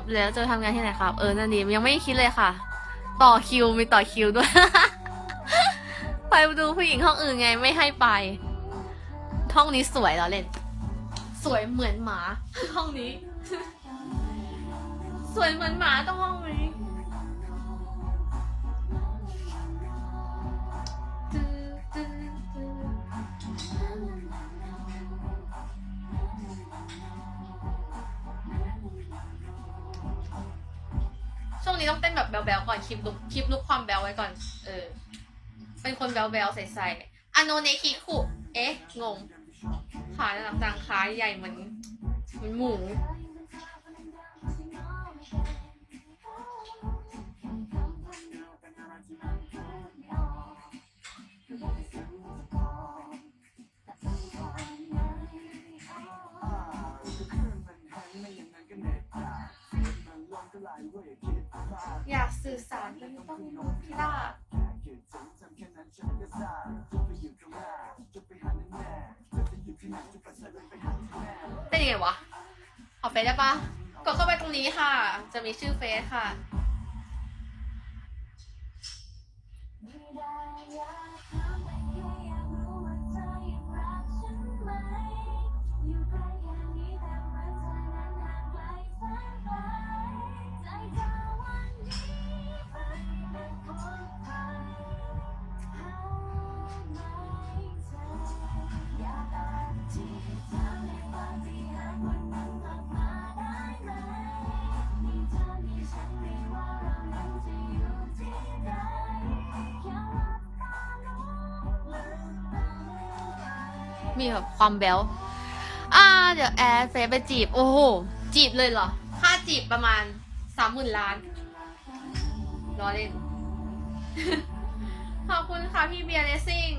บแล้วจะทำงานที่ไหนครับ เออนั่นดียังไม่คิดเลยค่ะ ต่อคิวมีต่อคิวด้วย ไปดูผู้หญิงห้องอื่นไงไม่ให้ไป ห้องนี้สวยเหรอเล่น สวยเหมือนหมา ห้องนี้ สวยเหมือนหมาต้องห้องนี้ วงนี้ต้องเต้นแบบแบลๆก่อนคลิปลุกคลิปลุกความแบลไว้ก่อน เออ เป็นคนแบลๆใส่ๆอโนเนคิคุเอ๊ะ งง ขาหลังจางขาใหญ่เหมือนเหมือนหมู อยากสื่อสารแต่ไม่ต้องมีมือพี่ล่าเป็นยังไงวะขอเฟซได้ปะกดเข้าไปตรงนี้ค่ะ จะมีชื่อเฟซค่ะมีแมีแบบความแบลอ่า เดี๋ยวแอร์เฟซไปจีบ โอ้โห จีบเลยเหรอ ค่าจีบประมาณสามหมื่นล้าน รอเล่น ขอบคุณค่ะพี่เบียร์เลสซิ่ง